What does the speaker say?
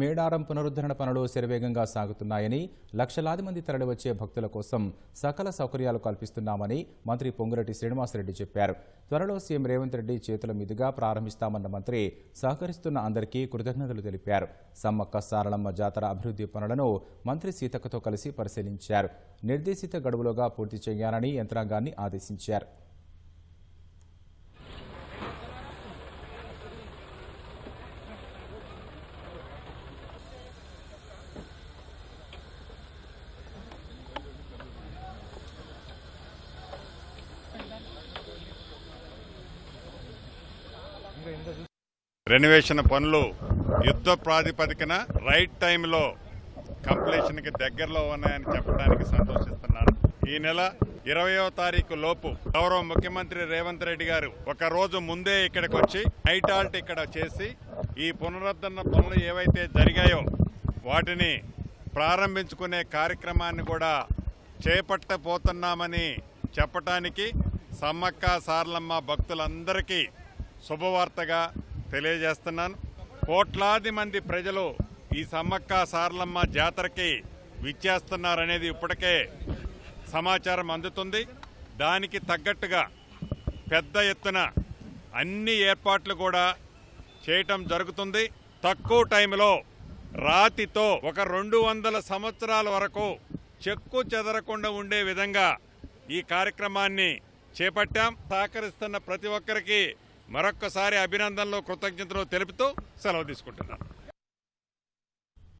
మేడారం పునరుద్ధరణ పనులు శరవేగంగా సాగుతున్నాయని లక్షలాది మంది తరలివచ్చే భక్తుల కోసం సకల సౌకర్యాలు కల్పిస్తున్నామని మంత్రి పొంగురెడ్డి శ్రీనివాసరెడ్డి చెప్పారు. త్వరలో సీఎం రేవంత్ రెడ్డి చేతుల మీదుగా ప్రారంభిస్తామన్న మంత్రి సహకరిస్తున్న అందరికీ కృతజ్ఞతలు తెలిపారు. సమ్మక్క సారళమ్మ జాతర అభివృద్ధి పనులను మంత్రి సీతక్కతో కలిసి పరిశీలించారు. నిర్దేశిత గడువులోగా పూర్తి చేయాలని యంత్రాంగాన్ని ఆదేశించారు. రెనోవేషన్ పనులు యుద్ధ ప్రాతిపదికన రైట్ టైంలో కంప్లీషన్కి దగ్గరలో ఉన్నాయని చెప్పడానికి సంతోషిస్తున్నాను. ఈ నెల ఇరవయో తారీఖు లోపు గౌరవ ముఖ్యమంత్రి రేవంత్ రెడ్డి గారు ఒక రోజు ముందే ఇక్కడికి వచ్చి నైట్ హాల్ట్ ఇక్కడ చేసి ఈ పునరుద్ధరణ పనులు ఏవైతే జరిగాయో వాటిని ప్రారంభించుకునే కార్యక్రమాన్ని కూడా చేపట్టబోతున్నామని చెప్పటానికి సమ్మక్క సార్లమ్మ భక్తులందరికీ శుభవార్తగా తెలియజేస్తున్నాను. కోట్లాది మంది ప్రజలు ఈ సమ్మక్క సారలమ్మ జాతరకి విచ్చేస్తున్నారనేది ఇప్పటికే సమాచారం అందుతుంది. దానికి తగ్గట్టుగా పెద్ద ఎత్తున అన్ని ఏర్పాట్లు కూడా చేయటం జరుగుతుంది. తక్కువ టైంలో రాతితో ఒక రెండు వందల సంవత్సరాల వరకు చెక్కు చెదరకుండా ఉండే విధంగా ఈ కార్యక్రమాన్ని చేపట్టాం. సహకరిస్తున్న ప్రతి ఒక్కరికి మరొక్కసారి అభినందనలు కృతజ్ఞతలు తెలుపుతూ సెలవు తీసుకుంటున్నాను.